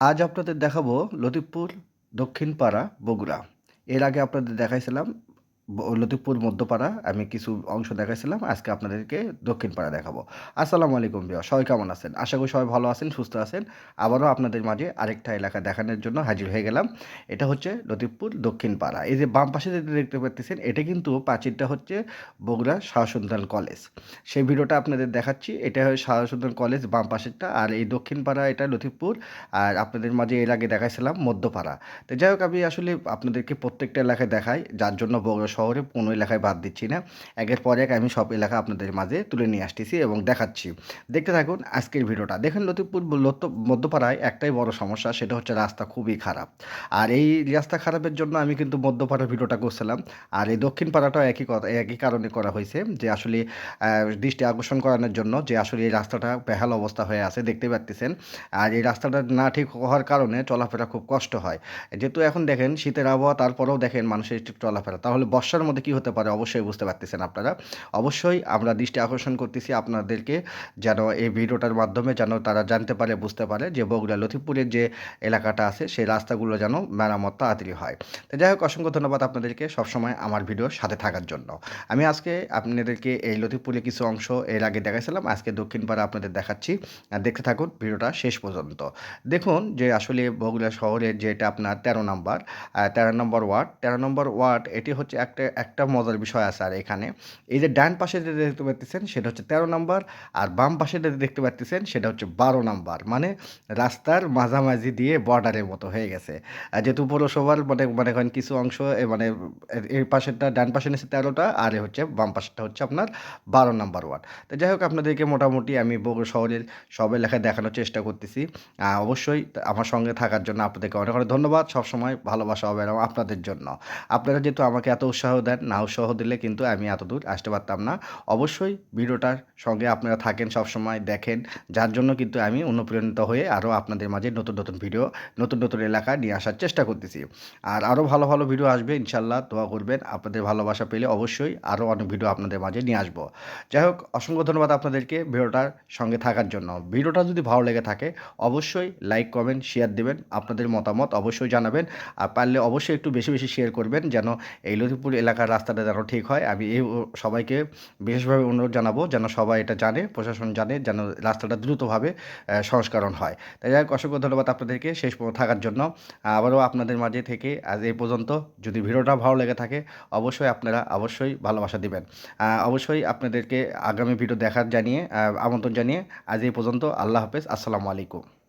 আজ আপনাদের দেখাবো লতিফপুর দক্ষিণপাড়া বগুড়া। এর আগে আপনাদের দেখাইছিলাম লতিফপুর মধ্যপাড়া আমি কিছু অংশ দেখাইছিলাম, আজকে আপনাদেরকে দক্ষিণ পাড়া দেখাবো। আসসালামু আলাইকুম বিয়া সবাই কেমন আছেন? আশা করি সবাই ভালো আছেন, সুস্থ আছেন। আবারও আপনাদের মাঝে আরেকটা এলাকা দেখানোর জন্য হাজির হয়ে গেলাম। এটা হচ্ছে লতিফপুর দক্ষিণ পাড়া এই যে বাম পাশে যেটা দেখতে পাচ্ছেন এটা কিন্তু প্রাচীরটা হচ্ছে বগুড়া শাহসুলতান কলেজ। সেই ভিডিওটা আপনাদের দেখাচ্ছি, এটা হয় শাহসুলতান কলেজ বাম পাশেরটা, আর এই দক্ষিণ পাড়া এটা লতিফপুর, আর আপনাদের মাঝে এর আগে দেখাইছিলাম মধ্যপাড়া। তো যাই হোক, আমি আসলে আপনাদেরকে প্রত্যেকটা এলাকায় দেখাই, যার জন্য বগুড়া শহরে কোনো এলাকায় বাদ দিচ্ছি না। একের পর এক আমি সব এলাকা আপনাদের মাঝে তুলে নিয়ে আসতেছি এবং দেখাচ্ছি। দেখতে থাকুন আজকের ভিডিওটা। দেখেন লতিফপুর লত- মধ্যপাড়ায় একটাই বড় সমস্যা, সেটা হচ্ছে রাস্তা খুবই খারাপ। আর এই রাস্তা খারাপের জন্য আমি কিন্তু মধ্যপাড়ার ভিডিওটা করছিলাম। আর এই দক্ষিণ পাড়াটাও একই কথা, একই কারণে করা হয়েছে যে আসলে দৃষ্টি আকর্ষণ করানোর জন্য যে আসলে এই রাস্তাটা বেহাল অবস্থা হয়ে আছে, দেখতে পাচ্ছেন আর এই রাস্তাটা না ঠিক হওয়ার কারণে চলাফেরা খুব কষ্ট হয়। যেহেতু এখন দেখেন শীতের আবহাওয়া, তারপরেও দেখেন মানুষের চলাফেরা। তাহলে বর্ষার মধ্যে কি হতে পারে অবশ্যই বুঝতে পারতেছেন আপনারা। অবশ্যই আমরা দৃষ্টি আকর্ষণ করতেছি আপনাদেরকে যেন এই ভিডিওটার মাধ্যমে যেন তারা জানতে পারে, বুঝতে পারে যে বগুড়া লতিফপুরের যে এলাকাটা আছে, সেই রাস্তাগুলো যেন মেরামত তাড়াতাড়ি হয়। তো যাই হোক, অসংখ্য ধন্যবাদ আপনাদেরকে সবসময় আমার ভিডিওর সাথে থাকার জন্য। আমি আজকে আপনাদেরকে এই লতিফপুরের কিছু অংশ এর আগে দেখাইছিলাম, আজকে দক্ষিণ পাড়া আপনাদের দেখাচ্ছি। দেখতে থাকুন ভিডিওটা শেষ পর্যন্ত। দেখুন যে আসলে বগুড়া শহরের যেটা আপনার তেরো নম্বর তেরো নম্বর ওয়ার্ড, তেরো নম্বর ওয়ার্ড এটি হচ্ছে একটা একটা মজার বিষয় আছে আর এখানে। এই যে ডান পাশে যে দেখতে পাচ্ছেন সেটা হচ্ছে তেরো নাম্বার, আর বাম পাশে যে দেখতে পাচ্ছেন সেটা হচ্ছে বারো নাম্বার। মানে রাস্তার মাঝামাঝি দিয়ে বর্ডারের মতো হয়ে গেছে। আর যেহেতু পৌরসভার মানে মনে কিছু অংশ মানে এর- পাশেরটা, ডান পাশে নিচ্ছে তেরোটা, আর হচ্ছে বাম পাশেরটা হচ্ছে আপনার বারো নাম্বার ওয়ার্ড। তো যাই হোক, আপনাদেরকে মোটামুটি আমি বগুড়া শহরের সব এলাকায় দেখানোর চেষ্টা করতেছি। অবশ্যই আমার সঙ্গে থাকার জন্য আপনাদেরকে অনেক অনেক ধন্যবাদ। সবসময় ভালোবাসা হবে এবং আপনাদের জন্য। আপনারা যেহেতু আমাকে এত উৎসাহ দেন না উৎসাহ দিলে কিন্তু আমি এত দূর আসতে পারতাম না। অবশ্যই ভিডিওটার সঙ্গে আপনারা থাকেন সবসময়, দেখেন, যার জন্য কিন্তু আমি অনুপ্রেরিত হয়ে আরও আপনাদের মাঝে নতুন নতুন ভিডিও, নতুন নতুন এলাকা নিয়ে আসার চেষ্টা করতেছি। আর আরও ভালো ভালো ভিডিও আসবে ইনশাল্লাহ দোয়া করবেন। আপনাদের ভালোবাসা পেলে অবশ্যই আরও অনেক ভিডিও আপনাদের মাঝে নিয়ে আসব। যাই হোক, অসংখ্য ধন্যবাদ আপনাদেরকে ভিডিওটার সঙ্গে থাকার জন্য। ভিডিওটা যদি ভালো লেগে থাকে, অবশ্যই লাইক, কমেন্ট, শেয়ার দেবেন। আপনাদের মতামত অবশ্যই জানাবেন। আর পারলে অবশ্যই একটু বেশি বেশি শেয়ার করবেন, যেন এই লতিপুর এলাকার রাস্তাটা যেন ঠিক হয়। আমি এই সবাইকে বিশেষভাবে অনুরোধ জানাব যেন সবাই এটা জানে, প্রশাসন জানে যেন রাস্তাটা দ্রুতভাবে সংস্করণ হয়। তাই যাই হোক, অসংখ্য ধন্যবাদ আপনাদেরকে শেষ পর্যন্ত থাকার জন্য। আবারও আপনাদের মাঝে থেকে আজ এই পর্যন্ত। যদি ভিডিওটা ভালো লেগে থাকে, অবশ্যই আপনারা অবশ্যই ভালোবাসা দিবেন। অবশ্যই আপনাদেরকে আগামী ভিডিও দেখার জানিয়ে আমন্ত্রণ জানিয়ে আজ এই পর্যন্ত আল্লাহ হাফেজ। আসসালামু আলাইকুম।